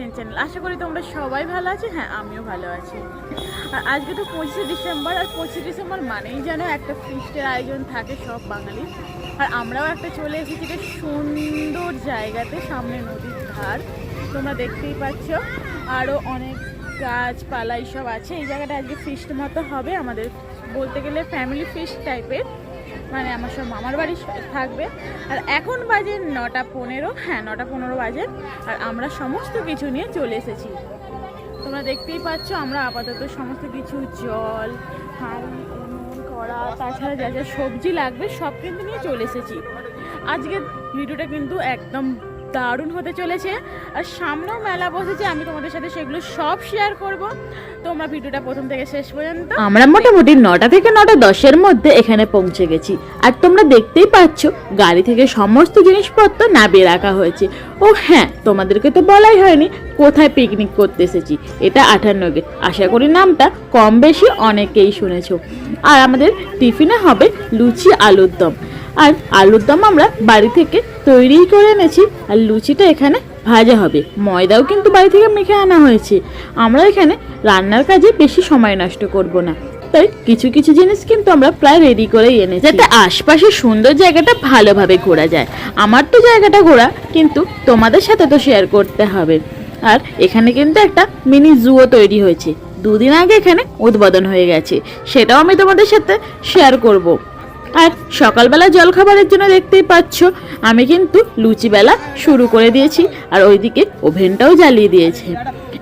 Kitchen channel আশা করি তোমরা সবাই ভালো আছো। হ্যাঁ আমিও ভালো আছি। আর আজকে তো পঁচিশে ডিসেম্বর, আর পঁচিশে ডিসেম্বর মানেই যেন একটা ফিস্টের আয়োজন থাকে সব বাঙালি আর আমরাও একটা চলে এসেছি বেশ সুন্দর জায়গাতে, সামনে নদীর ধার। তোমরা দেখতেই পাচ্ছ আরও অনেক গাছপালা এইসব আছে। এই জায়গাটা আজকে ফিস্ট মতো হবে। আমাদের বলতে গেলে ফ্যামিলি ফিস্ট টাইপের মানে আমার সব মামার বাড়ি থাকবে। আর এখন বাজে নটা পনেরো হ্যাঁ নটা পনেরো বাজে, আর আমরা সমস্ত কিছু নিয়ে চলে এসেছি। তোমরা দেখতেই পাচ্ছ, আমরা আপাতত সমস্ত কিছু, জল হাঁড়ি কড়া, তাছাড়া যা যা সবজি লাগবে সব কিন্তু নিয়ে চলে এসেছি। আজকের ভিডিওটা কিন্তু একদম দারুণ হতে চলেছে। আর সামনেও মেলা বসেছে আমি তোমাদের সাথে সেগুলো সব শেয়ার করব। তোমরা ভিডিওটা প্রথম থেকে শেষ পর্যন্ত আমরা মোটামুটি নটা থেকে নটা দশের মধ্যে এখানে পৌঁছে গেছি। আর তোমরা দেখতেই পাচ্ছ গাড়ি থেকে সমস্ত জিনিসপত্র নামিয়ে রাখা হয়েছে। ও হ্যাঁ তোমাদেরকে তো বলাই হয়নি কোথায় পিকনিক করতে এসেছি? এটা আঠান্ন গেট আশা করি নামটা কম বেশি অনেকেই শুনেছো। আর আমাদের টিফিনে হবে লুচি আলুর দম। আর আলুর দম আমরা বাড়ি থেকে তৈরিই করে এনেছি আর লুচিটা এখানে ভাজা হবে। ময়দাও কিন্তু বাড়ি থেকে মেখে আনা হয়েছে। আমরা এখানে রান্নার কাজে বেশি সময় নষ্ট করব না। তাই কিছু কিছু জিনিস কিন্তু আমরা প্রায় রেডি করেই এনেছি। যাতে আশপাশে সুন্দর জায়গাটা ভালোভাবে ঘোরা যায়। আমার তো জায়গাটা ঘোরা, কিন্তু তোমাদের সাথে তো শেয়ার করতে হবে। আর এখানে কিন্তু একটা মিনি জুও তৈরি হয়েছে। দুদিন আগে এখানে উদ্বোধন হয়ে গেছে। সেটাও আমি তোমাদের সাথে শেয়ার করব। আর সকালবেলা জলখাবারের জন্য দেখতেই পাচ্ছ আমি কিন্তু লুচি বেলা শুরু করে দিয়েছি আর ওইদিকে ওভেনটাও জ্বালিয়ে দিয়েছে।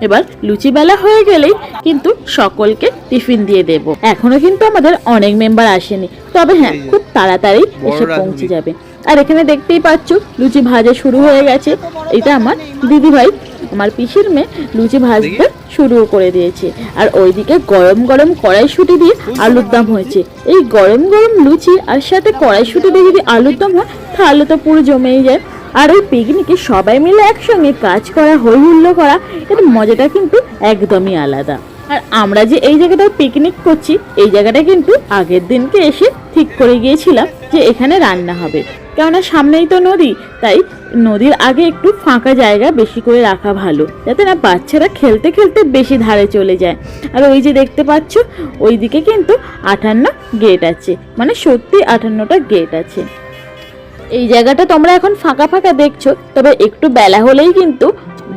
এবার লুচি বেলা হয়ে গেলেই কিন্তু সকলকে টিফিন দিয়ে দেব। এখনও কিন্তু আমাদের অনেক মেম্বার আসেনি তবে হ্যাঁ খুব তাড়াতাড়ি এসে পৌঁছে যাবে। আর এখানে দেখতেই পাচ্ছ লুচি ভাজা শুরু হয়ে গেছে। এটা আমার দিদিভাই আমার পিসির মেয়ে লুচি ভাজতে শুরু করে দিয়েছে। আর ওইদিকে গরম গরম কড়াইশুটি দিয়ে আলুর দম হয়েছে। এই গরম গরম লুচি আর সাথে কড়াইশুটি দিয়ে যদি আলুর দম হয়, তাহলে তো পুরো জমেই যায়। আর ওই পিকনিকে সবাই মিলে একসঙ্গে কাজ করা হৈ হুল্লো করা, এর মজাটা কিন্তু একদমই আলাদা। আর আমরা যে এই জায়গাটায় পিকনিক করছি, এই জায়গাটা কিন্তু আগের দিনকে এসে ঠিক করে গিয়েছিলাম যে এখানে রান্না হবে। কেননা সামনেই তো নদী, তাই নদীর আগে একটু ফাঁকা জায়গা বেশি করে রাখা ভালো, যাতে না বাচ্চারা খেলতে খেলতে বেশি ধারে চলে যায়। আর ওই যে দেখতে পাচ্ছ, ওইদিকে কিন্তু আটান্ন গেট আছে মানে সত্যি আটান্নটা গেট আছে। এই জায়গাটা তোমরা এখন ফাঁকা ফাঁকা দেখছ, তবে একটু বেলা হলেই কিন্তু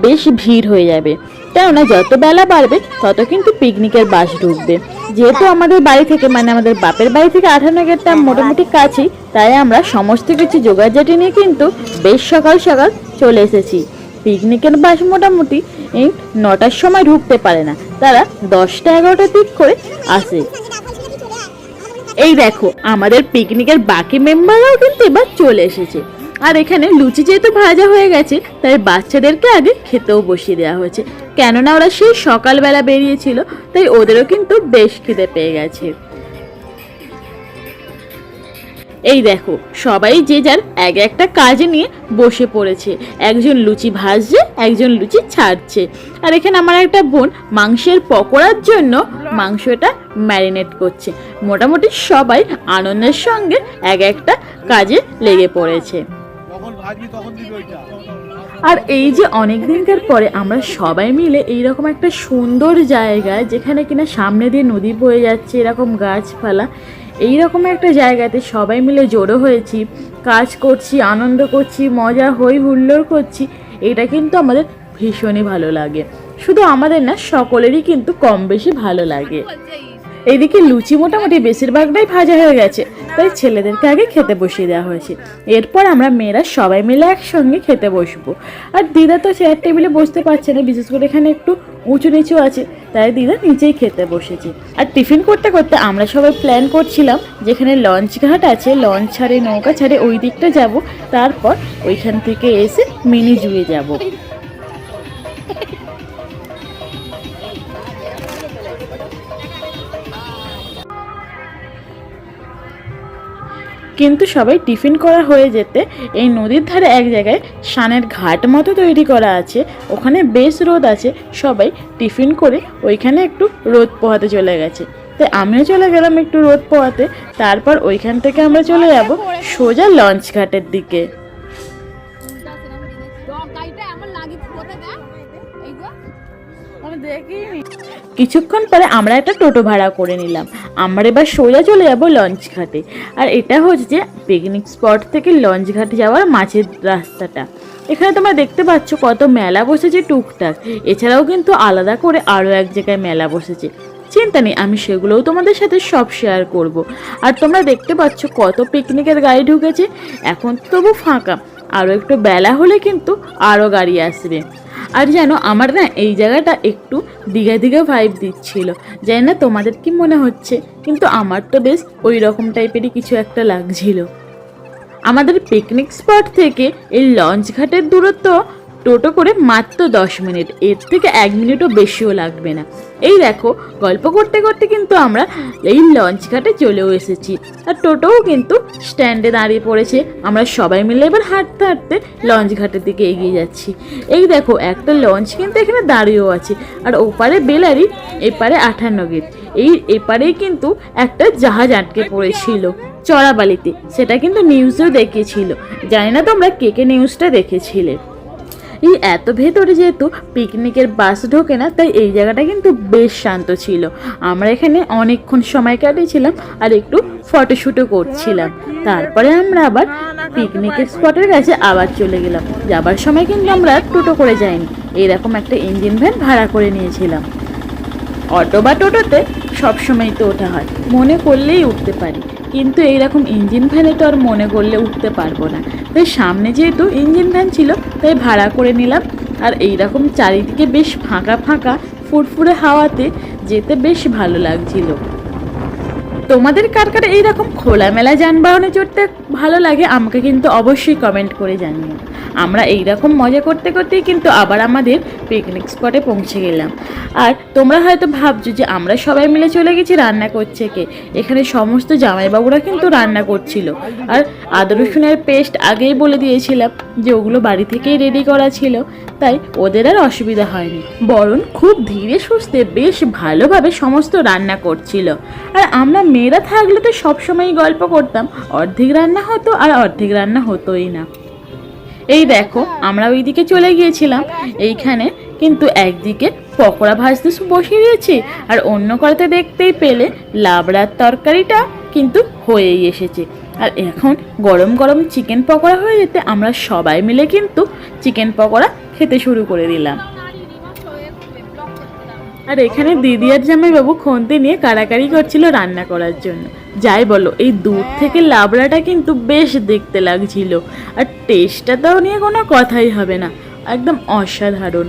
বেশ ভিড় হয়ে যাবে। কেননা যত বেলা বাড়বে, তত কিন্তু পিকনিকের বাস ঢুকবে। যেহেতু আমাদের বাড়ি থেকে মানে আমাদের বাপের বাড়ি থেকে আঠান্ন গেটটা মোটামুটি কাছেই, তাই আমরা সমস্ত কিছু জোগাড়জাটি নিয়ে কিন্তু বেশ সকাল সকাল চলে এসেছি। পিকনিকের বাস মোটামুটি, এই নটার সময় ঢুকতে পারে না। তারা দশটা এগারোটা দিক করে আসে। এই দেখো, আমাদের পিকনিকের বাকি মেম্বাররাও কিন্তু এবার চলে এসেছে। আর এখানে লুচি যেহেতু ভাজা হয়ে গেছে, তাই বাচ্চাদেরকে আগে খেতেও বসিয়ে দেওয়া হয়েছে। কেননা ওরা সেই সকালবেলা বেরিয়েছিল, তাই ওদেরও কিন্তু বেশ খিদে পেয়ে গেছে। এই দেখো, সবাই যে যার এক একটা কাজ নিয়ে বসে পড়েছে। একজন লুচি ভাজছে, একজন লুচি ছাড়ছে। আর এখানে আমার একটা বোন মাংসের পকোড়ার জন্য মাংসটা ম্যারিনেট করছে। মোটামুটি সবাই আনন্দের সঙ্গে এক একটা কাজে লেগে পড়েছে। ভাজবি তখন দিবি ওইটা। আর এই যে অনেক দিনকার পরে আমরা সবাই মিলে এইরকম একটা সুন্দর জায়গায় যেখানে কিনা সামনে দিয়ে নদী বয়ে যাচ্ছে এরকম গাছপালা এইরকম একটা জায়গাতে সবাই মিলে জড়ো হয়েছি কাজ করছি আনন্দ করছি মজা হই হুল্লোড় করছি এটা কিন্তু আমাদের ভীষণই ভালো লাগে। শুধু আমাদের না সকলেরই কিন্তু কম বেশি ভালো লাগে। এইদিকে লুচি মোটামুটি বেশিরভাগটাই ভাজা হয়ে গেছে, তাই ছেলেদেরকে আগে খেতে বসিয়ে দেওয়া হয়েছে। এরপর আমরা মেয়েরা সবাই মিলে একসঙ্গে খেতে বসবো। আর দিদা তো চেয়ার টেবিলে বসতে পারছে না, বিশেষ করে এখানে একটু উঁচু নিচু আছে, তাই দিদা নিচেই খেতে বসেছে। আর টিফিন করতে করতে আমরা সবাই প্ল্যান করছিলাম যেখানে লঞ্চ ঘাট আছে লঞ্চ ছাড়ে, নৌকা ছাড়ে ওই দিকটা যাব, তারপর ওইখান থেকে এসে মিনি জুয়ে যাব। কিন্তু সবাই টিফিন করা হয়ে যেতে এই নদীর ধারে এক জায়গায় সানের ঘাট মতো তৈরি করা আছে। ওখানে বেশ রোদ আছে। সবাই টিফিন করে ওইখানে একটু রোদ পোহাতে চলে গেছে। তাই আমিও চলে গেলাম একটু রোদ পোহাতে। তারপর ওইখান থেকে আমরা চলে যাব সোজা লঞ্চ ঘাটের দিকে। দেখিনি। কিছুক্ষণ পরে আমরা একটা টোটো ভাড়া করে নিলাম। আমরা এবার সোজা চলে যাব লঞ্চ ঘাটে। আর এটা হচ্ছে পিকনিক স্পট থেকে লঞ্চ ঘাটে যাওয়ার মাঝের রাস্তাটা। এখানে তোমরা দেখতে পাচ্ছ কত মেলা বসেছে টুকটাক। এছাড়াও কিন্তু আলাদা করে আরও এক জায়গায় মেলা বসেছে। চিন্তা নেই, আমি সেগুলোও তোমাদের সাথে সব শেয়ার করব। আর তোমরা দেখতে পাচ্ছ কত পিকনিকের গাড়ি ঢুকেছে। এখন তবু ফাঁকা। আরও একটু বেলা হলে কিন্তু আরও গাড়ি আসবে। আর যেন আমার না এই জায়গাটা একটু দীঘা দীঘা ভাইব দিচ্ছিল। জানি না তোমাদের কি মনে হচ্ছে, কিন্তু আমার তো বেশ ওই রকম টাইপেরই কিছু একটা লাগছিল। আমাদের পিকনিক স্পট থেকে এই লঞ্চ ঘাটের দূরত্ব টোটো করে মাত্র দশ মিনিট। এর থেকে এক মিনিটও বেশিও লাগবে না। এই দেখো, গল্প করতে করতে কিন্তু আমরা এই লঞ্চ ঘাটে চলেও এসেছি। আর টোটোও কিন্তু স্ট্যান্ডে দাঁড়িয়ে পড়েছে। আমরা সবাই মিলে এবার হাঁটতে হাঁটতে লঞ্চ ঘাটের দিকে এগিয়ে যাচ্ছি। এই দেখো, একটা লঞ্চ কিন্তু এখানে দাঁড়িয়েও আছে। আর ওপারে বেলারি, এপারে আঠান্ন গেট। এই এপারেই কিন্তু একটা জাহাজ আটকে পড়েছিল, চড়াবালিতে। সেটা কিন্তু নিউজেও দেখিয়েছিল। জানি না তোমরা কে কে নিউজটা দেখেছিলে। এই এত ভেতরে যেহেতু পিকনিকের বাস ঢোকে না, তাই এই জায়গাটা কিন্তু বেশ শান্ত ছিল। আমরা এখানে অনেকক্ষণ সময় কাটিয়েছিলাম আর একটু ফটোশ্যুটও করছিলাম। তারপরে আমরা আবার পিকনিকের স্পটের কাছে আবার চলে গেলাম। যাবার সময় কিন্তু আমরা টোটো করে যাইনি। এরকম একটা ইঞ্জিন ভ্যান ভাড়া করে নিয়েছিলাম। অটো বা টোটোতে সবসময় তো ওঠা হয়। মনে করলেই উঠতে পারি। কিন্তু এইরকম ইঞ্জিন ভ্যানে তো আর মনে করলে উঠতে পারব না। তাই সামনে যেহেতু ইঞ্জিন ভ্যান ছিল, তাই ভাড়া করে নিলাম। আর এইরকম চারিদিকে বেশ ফাঁকা ফাঁকা ফুরফুরে হাওয়াতে যেতে বেশ ভালো লাগছিল। তোমাদের কার কার এইরকম খোলামেলা যানবাহনে চড়তে ভালো লাগে, আমাকে কিন্তু অবশ্যই কমেন্ট করে জানিও। আমরা এইরকম মজা করতে করতেই কিন্তু আবার আমাদের পিকনিক স্পটে পৌঁছে গেলাম। আর তোমরা হয়তো ভাবছ যে আমরা সবাই মিলে চলে গেছি, রান্না করছে কে? এখানে সমস্ত জামাইবাবুরা কিন্তু রান্না করছিল। আর আদা রসুনের পেস্ট আগেই বলে দিয়েছিলাম যে ওগুলো বাড়ি থেকেই রেডি করা ছিল। তাই ওদের আর অসুবিধা হয়নি। বরং খুব ধীরে সুস্থে বেশ ভালোভাবে সমস্ত রান্না করছিল। আর আমরা মেয়েরা থাকলে তো সবসময় গল্প করতাম। অর্ধেক রান্না হতো আর অর্ধেক রান্না হতোই না। এই দেখো, আমরা ওইদিকে চলে গিয়েছিলাম। এইখানে কিন্তু একদিকে পকোড়া ভাজতে বসিয়ে দিয়েছি আর অন্য কড়াতে দেখতেই পেলে লাবড়ার তরকারিটা কিন্তু হয়েই এসেছে। আর এখন গরম গরম চিকেন পকোড়া হয়ে যেতে আমরা সবাই মিলে কিন্তু চিকেন পকোড়া খেতে শুরু করে দিলাম। আর এখানে দিদি আর জামাইবাবু খন্তি নিয়ে কাড়াকাড়ি করছিল রান্না করার জন্য। যাই বলো, এই দূর থেকে লাবড়াটা কিন্তু বেশ দেখতে লাগছিল। আর টেস্টটা তো নিয়ে কোনো কথাই হবে না, একদম অসাধারণ।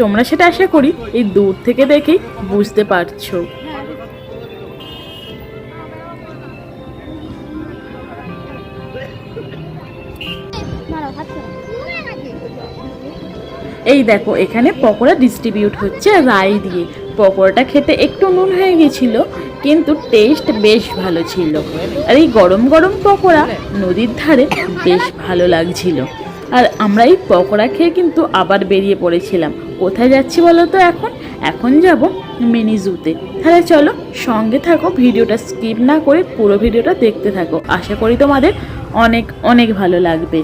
তোমরা সেটা আশা করি এই দূর থেকে দেখেই বুঝতে পারছ। এই দেখো, এখানে পকোড়া ডিস্ট্রিবিউট হচ্ছে রাই দিয়ে। পকোড়াটা খেতে একটু নুন হয়ে গেছিল, কিন্তু টেস্ট বেশ ভালো ছিল। আর এই গরম গরম পকোড়া নদীর ধারে বেশ ভালো লাগছিল। আর আমরা এই পকোড়া খেয়ে কিন্তু আবার বেরিয়ে পড়েছিলাম। কোথায় যাচ্ছি বলো তো এখন? এখন যাব মিনি জুতে তাহলে চলো, সঙ্গে থাকো, ভিডিওটা স্কিপ না করে পুরো ভিডিওটা দেখতে থাকো। আশা করি তোমাদের অনেক অনেক ভালো লাগবে।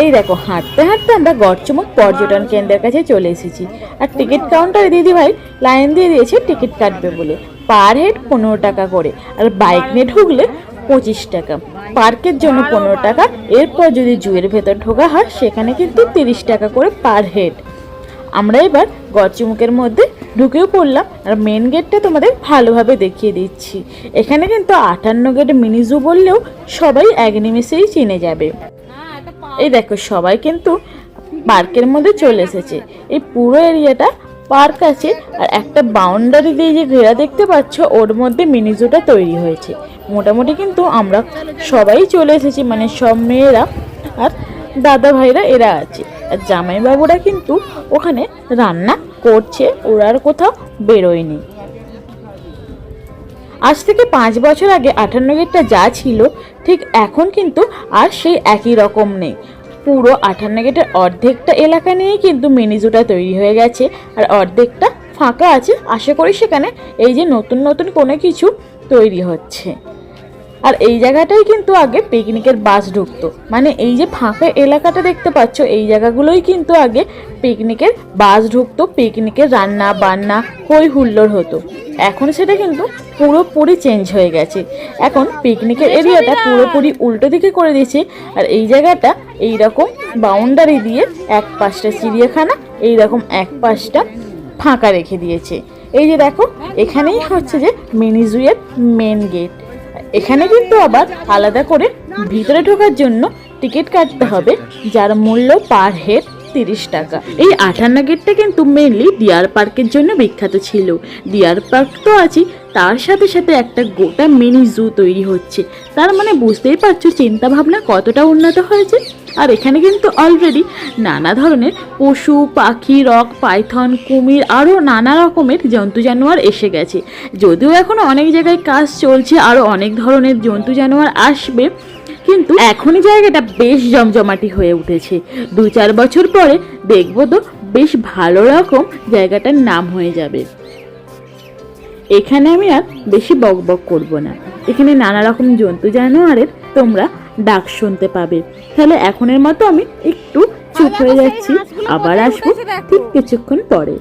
এই দেখো, হাঁটতে হাঁটতে আমরা গড়চমক পর্যটন কেন্দ্রের কাছে চলে এসেছি। আর টিকিট কাউন্টারে দিদি ভাই লাইন দিয়ে দিয়েছে টিকিট কাটবে বলে। পার হেড পনেরো টাকা করে, আর বাইক নিয়ে ঢুকলে পঁচিশ টাকা। পার্কের জন্য পনেরো টাকা, এরপর যদি জুয়ের ভেতর ঢোকা হয়, সেখানে কিন্তু তিরিশ টাকা করে পার হেড। আমরা এবার গরচুমুকের মধ্যে ঢুকেও পড়লাম, আর মেন গেটটা তোমাদের ভালোভাবে দেখিয়ে দিচ্ছি। এখানে কিন্তু আটান্ন গেট মিনি জু বললেও সবাই এক নিমেষেই চিনে যাবে। এই দেখো, সবাই কিন্তু পার্কের মধ্যে চলে এসেছে। এই পুরো এরিয়াটা পার্ক আছে আর একটা বাউন্ডারি দিয়ে যে ঘেরা দেখতে পাচ্ছ, ওর মধ্যে মিনি জুটা তৈরি হয়েছে। মোটামুটি কিন্তু আমরা সবাই চলে এসেছি মানে সব মেয়েরা আর দাদা ভাইরা এরা আছে। আর জামাইবাবুরা কিন্তু ওখানে রান্না করছে, ওরা আর কোথাও বেরোয়নি। আজ থেকে পাঁচ বছর আগে আটান্ন গেটটা যা ছিল, ঠিক এখন কিন্তু আর সেই একই রকম নেই। পুরো আটান্ন গেটের অর্ধেকটা এলাকা নিয়েই কিন্তু মিনিজুটা তৈরি হয়ে গেছে, আর অর্ধেকটা ফাঁকা আছে। আশা করি সেখানে এই যে নতুন নতুন কোনো কিছু তৈরি হচ্ছে। আর এই জায়গাটাই কিন্তু আগে পিকনিকের বাস ঢুকতো। মানে এই যে ফাঁকা এলাকাটা দেখতে পাচ্ছ এই জায়গাগুলোই কিন্তু আগে পিকনিকের বাস ঢুকতো পিকনিকের রান্না বান্না হই হুল্লোড় হতো। এখন সেটা কিন্তু পুরোপুরি চেঞ্জ হয়ে গেছে। এখন পিকনিকের এরিয়াটা পুরোপুরি উল্টো দিকে করে দিয়েছে। আর এই জায়গাটা এই রকম বাউন্ডারি দিয়ে এক পাশটা চিড়িয়াখানা এই রকম এক পাশটা ফাঁকা রেখে দিয়েছে। এই যে দেখো এখানেই হচ্ছে যে মিনিজুয়ের মেন গেট এখানে কিন্তু আবার আলাদা করে ভিতরে ঢোকার জন্য টিকিট কাটতে হবে, যার মূল্য পার হেড তিরিশ টাকা। এই আটান্ন গেটটা কিন্তু মেনলি ডিয়ার পার্কের জন্য বিখ্যাত ছিল। ডিয়ার পার্ক তো আছে তার সাথে সাথে একটা গোটা মিনি জু তৈরি হচ্ছে। তার মানে বুঝতেই পারছ চিন্তাভাবনা কতটা উন্নত হয়েছে। আর এখানে কিন্তু অলরেডি নানা ধরনের পশু, পাখি, রক, পাইথন, কুমির, আরও নানা রকমের জন্তু জানোয়ার এসে গেছে। যদিও এখনও অনেক জায়গায় কাজ চলছে, আরও অনেক ধরনের জন্তু জানোয়ার আসবে। কিন্তু এখনই জায়গাটা বেশ জমজমাটি হয়ে উঠেছে। দু চার বছর পরে দেখব তো বেশ ভালো রকম জায়গাটার নাম হয়ে যাবে। এখানে আমি আর বেশি বক বক করব না। এখানে নানা রকম জন্তু জানোয়ারের তোমরা ডাক শুনতে পাবে। তাহলে এখনের মতো আমি একটু চুপ হয়ে যাচ্ছি। আবার আসব ঠিক কিছুক্ষণ পরে।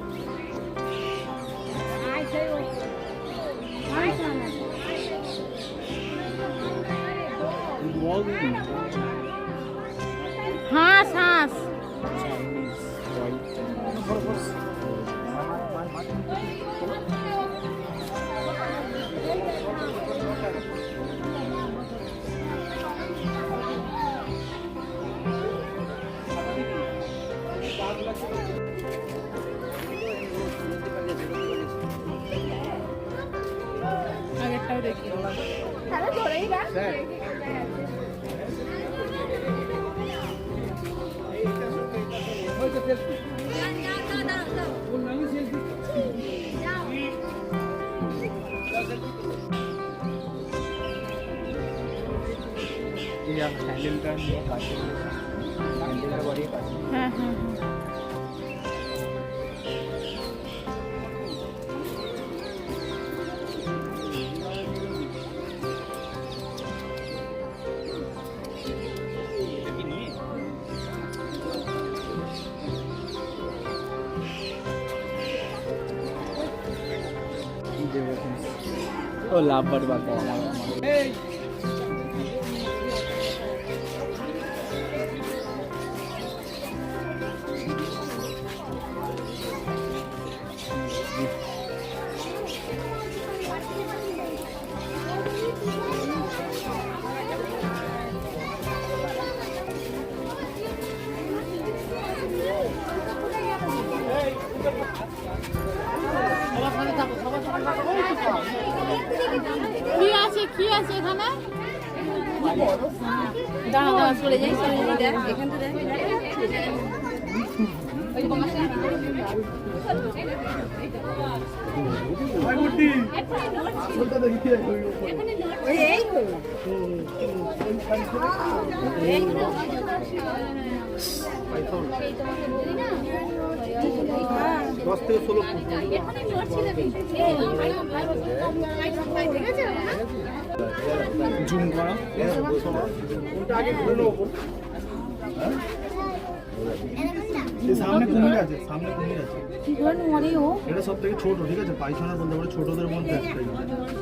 হাঁস হাঁস আগেরটাও দেখি। তাহলে ধরেই রাখ। এই যে হ্যান্ডেলটা নিয়ে কাছে হ্যান্ডেলটা বাড়িয়ে কাছে হ্যাঁ হ্যাঁ হ্যাঁ ও লাভ বাড়ি আছে এখানে? দাঁড়া দাঁড়া চলে যাই চলে যাই দেখ এখান থেকে দশ থেকে ষোলো জুম করা। সামনে কুমির আছে সামনে কুমির এটা সব থেকে ঠিক আছে? পায়খানা বলতে পারে মানে ছোটদের মধ্যে ইয়ে।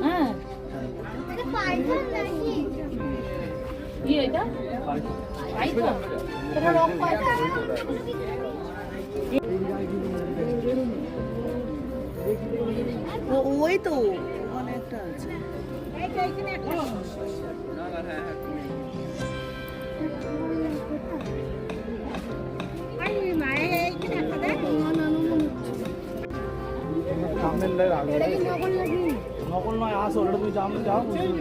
হ্যাঁ। ওই তো অনেকটা আছে। নকল নয় আসো ওটা তুমি যাও যাও বুঝলি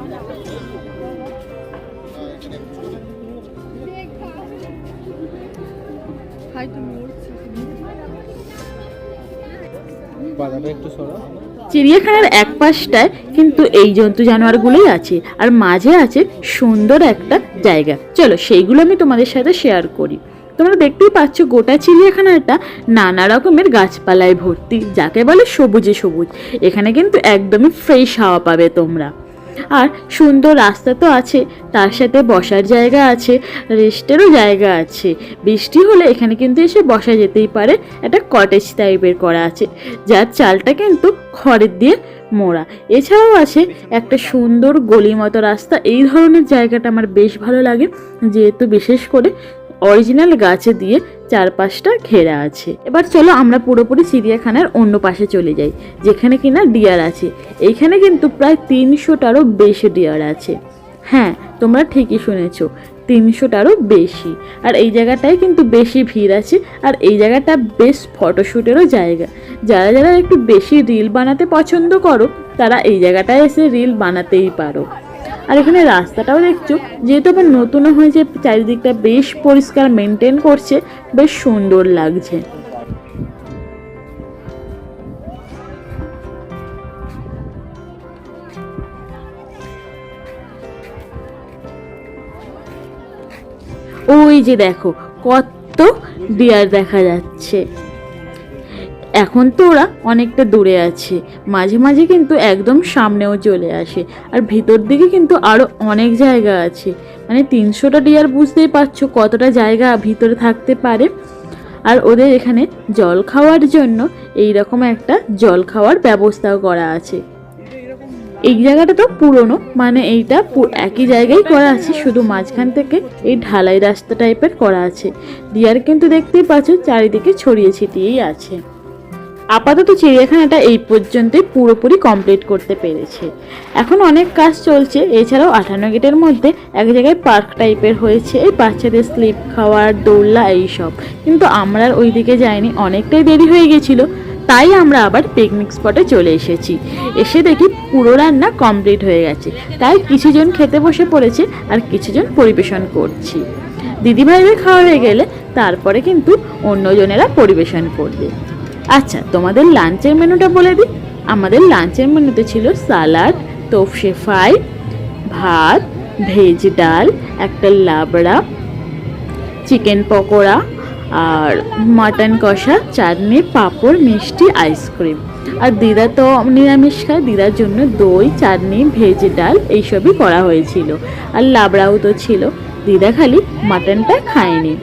বাজারটা চিড়িয়াখানার এক পাশটায় কিন্তু এই জন্তু জানোয়ারগুলোই আছে, আর মাঝে আছে সুন্দর একটা জায়গা। চলো, সেইগুলো আমি তোমাদের সাথে শেয়ার করি। তোমরা দেখতেই পাচ্ছ গোটা চিড়িয়াখানাটা নানা রকমের গাছপালায় ভর্তি, যাকে বলে সবুজে সবুজ। এখানে কিন্তু একদমই ফ্রেশ হাওয়া পাবে তোমরা। আর সুন্দর রাস্তা তো আছে, তার সাথে বসার জায়গা আছে, রেস্টেরও জায়গা আছে। বৃষ্টি হলে এখানে কিন্তু এসে বসা যেতেই পারে, একটা কটেজ টাইপের করা আছে, যার চালটা কিন্তু খড়ের দিয়ে মোড়া। এছাড়াও আছে একটা সুন্দর গলি মতো রাস্তা, এই ধরনের জায়গাটা আমার বেশ ভালো লাগে, যেহেতু বিশেষ করে অরিজিনাল গাছে দিয়ে চারপাশটা ঘেরা আছে। এবার চলো আমরা পুরোপুরি চিড়িয়াখানার অন্য পাশে চলে যাই, যেখানে কিনা ডিয়ার আছে। এইখানে কিন্তু প্রায় তিনশোটারও বেশি ডিয়ার আছে। হ্যাঁ তোমরা ঠিকই শুনেছো, তিনশোটারও বেশি। আর এই জায়গাটায় কিন্তু বেশি ভিড় আছে, আর এই জায়গাটা বেশ ফটোশ্যুটেরও জায়গা। যারা যারা একটু বেশি রিল বানাতে পছন্দ করো, তারা এই জায়গাটায় এসে রিল বানাতেই পারো। আর এখানে রাস্তাটাও দেখছ, যেহেতু আবার নতুনও হয়েছে, চারিদিকটা বেশ পরিষ্কার মেনটেন করছে, বেশ সুন্দর লাগছে। ওই যে দেখো, কত ডিয়ার দেখা যাচ্ছে। এখন তো ওরা অনেকটা দূরে আছে। মাঝে মাঝে কিন্তু একদম সামনেও চলে আসে। আর ভিতর দিকে কিন্তু আরও অনেক জায়গা আছে। মানে তিনশোটা ডিয়ার বুঝতেই পারছ কতটা জায়গা ভিতরে থাকতে পারে। আর ওদের এখানে জল খাওয়ার জন্য এই রকম একটা জল খাওয়ার ব্যবস্থাও করা আছে। এই জায়গাটা তো পুরনো মানে এইটা একই জায়গায় করা আছে, শুধু মাঝখান থেকে এই ঢালাই রাস্তা টাইপের করা আছে। ডিয়ার কিন্তু দেখতেই পাচ্ছ, চারিদিকে ছড়িয়ে ছিটিয়েই আছে। আপাতত চিড়িয়াখানাটা এই পর্যন্তই পুরোপুরি কমপ্লিট করতে পেরেছে। এখন অনেক কাজ চলছে, এছাড়াও আঠান্ন গেটের মধ্যে এক জায়গায় পার্ক টাইপের হয়েছে, এই বাচ্চাদের স্লিপ খাওয়ার দৌড়লা এইসব। কিন্তু আমরা ওই দিকে যাইনি, অনেকটাই দেরি হয়ে গেছিল, তাই আমরা আবার পিকনিক স্পটে চলে এসেছি। এসে দেখি পুরো রান্না কমপ্লিট হয়ে গেছে, তাই কিছুজন খেতে বসে পড়েছে আর কিছুজন পরিবেশন করছি। দিদিভাইদের খাওয়া হয়ে গেলে তারপরে কিন্তু অন্যজনেরা পরিবেশন করবে। আচ্ছা তোমাদের লাঞ্চের মেনুটা বলে দিই। আমাদের লাঞ্চের মেনুতে ছিল সালাড তোফসে ফ্রাই, ভাত, ভেজ ডাল, একটা লাবড়া, চিকেন পকোড়া আর মাটন কষা, চাটনি, পাঁপড়, মিষ্টি আইসক্রিম আর দিদা তো নিরামিষ খায়, দিদার জন্য দই, চাটনি, ভেজ ডাল, এইসবই করা হয়েছিল। আর লাবড়াও তো ছিল। দিদা খালি মাটনটা খায়নি।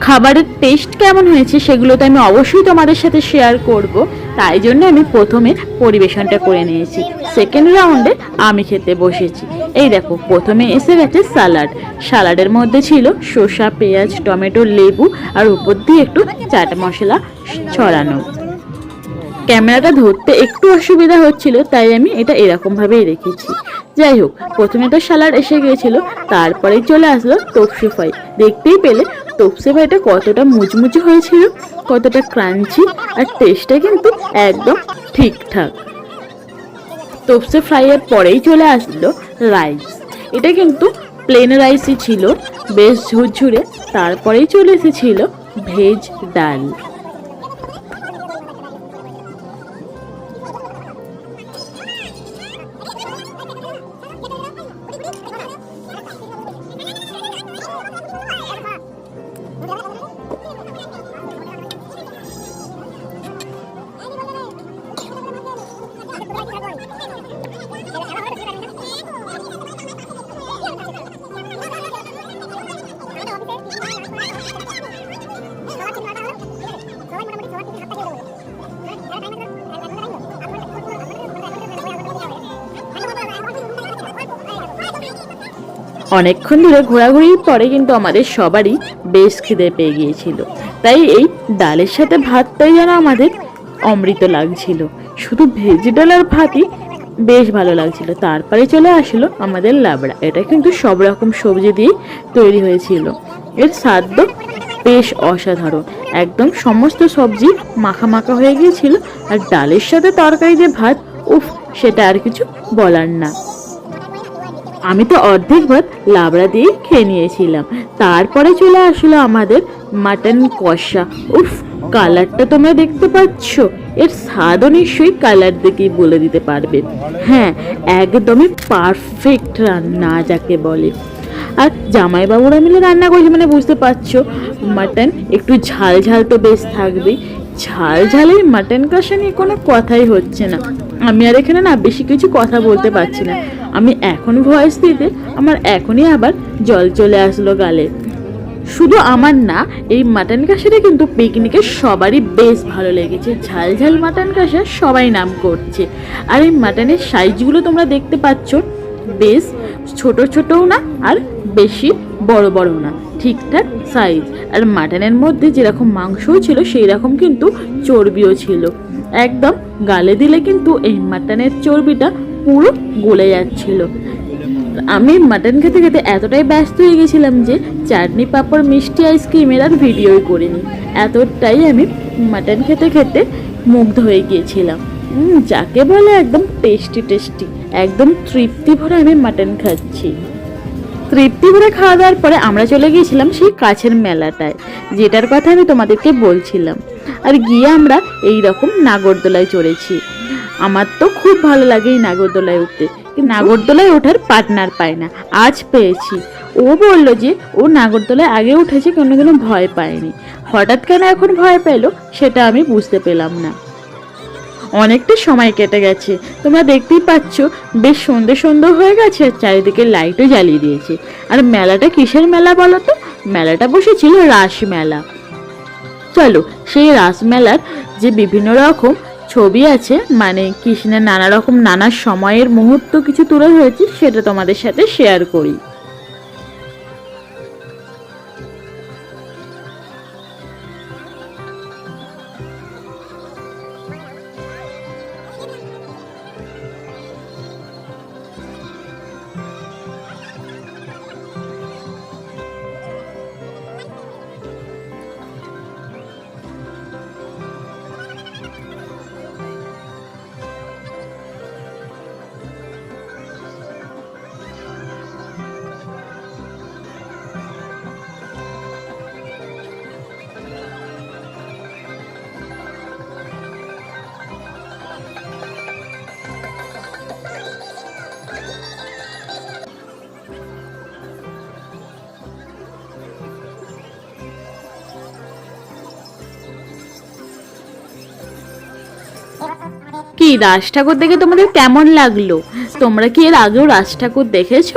খাবারের টেস্ট কেমন হয়েছে সেগুলো তো আমি অবশ্যই তোমাদের সাথে শেয়ার করব। তাই জন্য আমি প্রথমে পরিবেশনটা করে নিয়েছি। সেকেন্ড রাউন্ডে আমি খেতে বসেছি। এই দেখো, প্রথমে এসে গেছে সালাড সালাডের মধ্যে ছিল শসা পেঁয়াজ, টমেটো, লেবু আর উপর দিয়ে একটু চাট মশলা ছড়ানো। ক্যামেরাটা ধরতে একটু অসুবিধা হচ্ছিল, তাই আমি এটা এরকম ভাবেই রেখেছি। যাই হোক, প্রথমে তো স্যালাড এসে গিয়েছিল, তারপরেই চলে আসলো ফ্রাই দেখতেই পেলে তপসি ভাইটা কতটা মুচমুচে হয়েছিল, কতটা ক্রাঞ্চি আর টেস্টটা কিন্তু একদম ঠিকঠাক। তপসে ফ্রাইয়ের পরেই চলে আসলো রাইস এটা কিন্তু প্লেন রাইসই ছিল, বেশ ঝুরঝুরে, তারপরেই চলে এসেছিল ভেজ ডাল। অনেকক্ষণ ধরে ঘোরাঘুরির পরে কিন্তু আমাদের সবারই বেশ খিদে পেয়ে গিয়েছিল। তাই এই ডালের সাথে ভাতটাই যেন আমাদের অমৃত লাগছিল। শুধু ভেজি ডাল আর ভাতই বেশ ভালো লাগছিল। তারপরে চলে আসলো আমাদের লাবড়া। এটা কিন্তু সব রকম সবজি দিয়ে তৈরি হয়েছিল। এর স্বাদ বেশ অসাধারণ। একদম সমস্ত সবজি মাখা মাখা হয়ে গিয়েছিল। আর ডালের সাথে তরকারি যে ভাত, উফ, সেটা আর কিছু বলার না। আমি তো অর্ধেক ভাত লাবড়া দিয়ে খেয়ে নিয়েছিলাম। তারপরে চলে আসলো আমাদের মাটন কষা। উফ কালারটা তোমরা দেখতে পাচ্ছ? এর স্বাদও নিশ্চয়ই কালার দেখেই বলে দিতে পারবে। হ্যাঁ একদমই পারফেক্ট রান্না যাকে বলে। আর জামাইবাবুরা মিলে রান্না করেছে মানে বুঝতে পারছ মাটন একটু ঝাল ঝাল তো বেশ থাকবেই। ঝাল ঝালের মাটন কষা নিয়ে কোনো কথাই হচ্ছে না। আমি আর এখানে না বেশি কিছু কথা বলতে পারছি না। আমি এখন ভয়েস দিতে, আমার এখনই আবার জল চলে আসলো গালে। শুধু আমার না, এই মাটন কাঁসাটা কিন্তু পিকনিকে সবারই বেশ ভালো লেগেছে। ঝাল ঝাল মাটন কাঁসা সবাই নাম করছে। আর এই মাটনের সাইজগুলো তোমরা দেখতে পাচ্ছ, বেশ ছোট ছোটও না আর বেশি বড় বড় না। ঠিকঠাক সাইজ আর মাটনের মধ্যে যেরকম মাংসও ছিল সেই রকম কিন্তু চর্বিও ছিল। একদম গালে দিলে কিন্তু এই মাটনের চর্বিটা পুরো গলে যাচ্ছিল। আমি মাটন খেতে খেতে এতটাই ব্যস্ত হয়ে গেছিলাম যে চাটনি পাঁপড় মিষ্টি আইসক্রিমের আর ভিডিওই করিনি। এতটাই আমি মাটন খেতে খেতে মুগ্ধ হয়ে গিয়েছিলাম। যাকে বলে একদম টেস্টি টেস্টি একদম তৃপ্তি ভরে আমি মাটন খাচ্ছি। তৃপ্তি ভরে খাওয়া দাওয়ার পরে আমরা চলে গিয়েছিলাম সেই কাছের মেলাটায়, যেটার কথা আমি তোমাদেরকে বলছিলাম। আর গিয়ে আমরা এই রকম নাগরদোলায় চড়েছি। আমার তো খুব ভালো লাগে এই নাগরদোলায় উঠতে। নাগরদোলায় ওঠার পার্টনার পায় না আজ পেয়েছি। ও বলল যে, ও নাগরদোলায় আগে উঠেছে কোনো কোনো ভয় পায়নি। হঠাৎ কেন এখন ভয় পেল, সেটা আমি বুঝতে পেলাম না। অনেকটা সময় কেটে গেছে। তোমরা দেখতেই পাচ্ছ, বেশ সন্ধে সন্ধে হয়ে গেছে চারিদিকে লাইটও জ্বালিয়ে দিয়েছে। আর মেলাটা কিসের মেলা বলো তো? মেলাটা বসেছিল রাস মেলা। চলো, সেই রাস মেলার যে বিভিন্ন রকম ছবি আছে মানে কৃষ্ণের নানা রকম নানা সময়ের মুহূর্ত কিছু তুলে ধরেছি, সেটা তোমাদের সাথে শেয়ার করি। রাজ ঠাকুর দেখে তোমাদের কেমন লাগল? তোমরা কি এর আগেও রাজ ঠাকুর দেখেছ?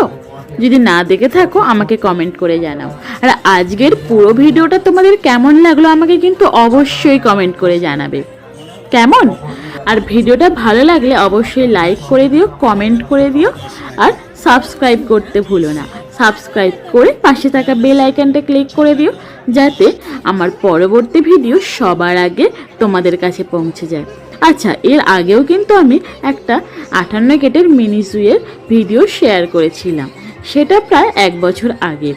যদি না দেখে থাকো, আমাকে কমেন্ট করে জানাও। আর আজকের পুরো ভিডিওটা তোমাদের কেমন লাগল, আমাকে কিন্তু অবশ্যই কমেন্ট করে জানাবে। কেমন? আর ভিডিওটা ভালো লাগলে অবশ্যই লাইক করে দিও কমেন্ট করে দিও, আর সাবস্ক্রাইব করতে ভুলো না। সাবস্ক্রাইব করে পাশে থাকা বেল আইকনটা ক্লিক করে দিও, যাতে আমার পরবর্তী ভিডিও সবার আগে তোমাদের কাছে পৌঁছে যায়। আচ্ছা এর আগেও কিন্তু আমি একটা আটান্ন গেটের মিনি জুয়ের ভিডিও শেয়ার করেছিলাম। সেটা প্রায় এক বছর আগে।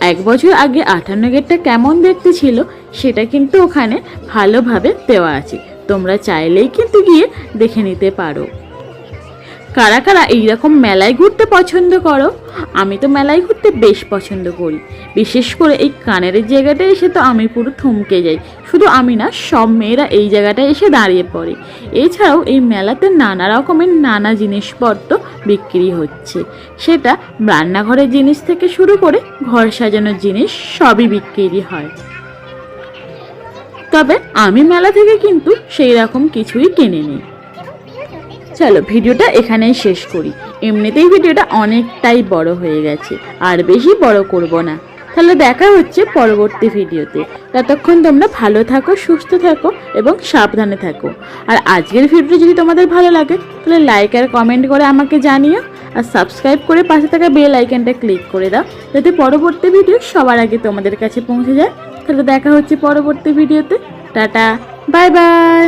এক বছর আগে আটান্ন গেটটা কেমন দেখতে ছিল, সেটা কিন্তু ওখানে ভালোভাবে দেওয়া আছে। তোমরা চাইলেই কিন্তু গিয়ে দেখে নিতে পারো। কারা কারা এইরকম মেলায় ঘুরতে পছন্দ করো? আমি তো মেলায় ঘুরতে বেশ পছন্দ করি। বিশেষ করে এই কানের জায়গাটায় এসে তো আমি পুরো থমকে যাই। শুধু আমি না, সব মেয়েরা এই জায়গাটায় এসে দাঁড়িয়ে পড়ে। এছাড়াও এই মেলাতে নানা রকমের নানা জিনিসপত্র বিক্রি হচ্ছে। সেটা রান্নাঘরের জিনিস থেকে শুরু করে ঘর সাজানোর জিনিস সবই বিক্রি হয়। তবে আমি মেলা থেকে কিন্তু সেই রকম কিছুই কিনে নিই চলো ভিডিওটা এখানেই শেষ করি। এমনিতেই ভিডিওটা অনেকটাই বড় হয়ে গেছে, আর বেশি বড় করব না। তাহলে দেখা হচ্ছে পরবর্তী ভিডিওতে। ততক্ষণ তোমরা ভালো থাকো, সুস্থ থাকো এবং সাবধানে থাকো। আর আজকের ভিডিওটা যদি তোমাদের ভালো লাগে, তাহলে লাইক আর কমেন্ট করে আমাকে জানিও। আর সাবস্ক্রাইব করে পাশে থাকা বেল আইকনটা ক্লিক করে দাও, যাতে পরবর্তী ভিডিও সবার আগে তোমাদের কাছে পৌঁছে যায়। তাহলে দেখা হচ্ছে পরবর্তী ভিডিওতে। Tata bye bye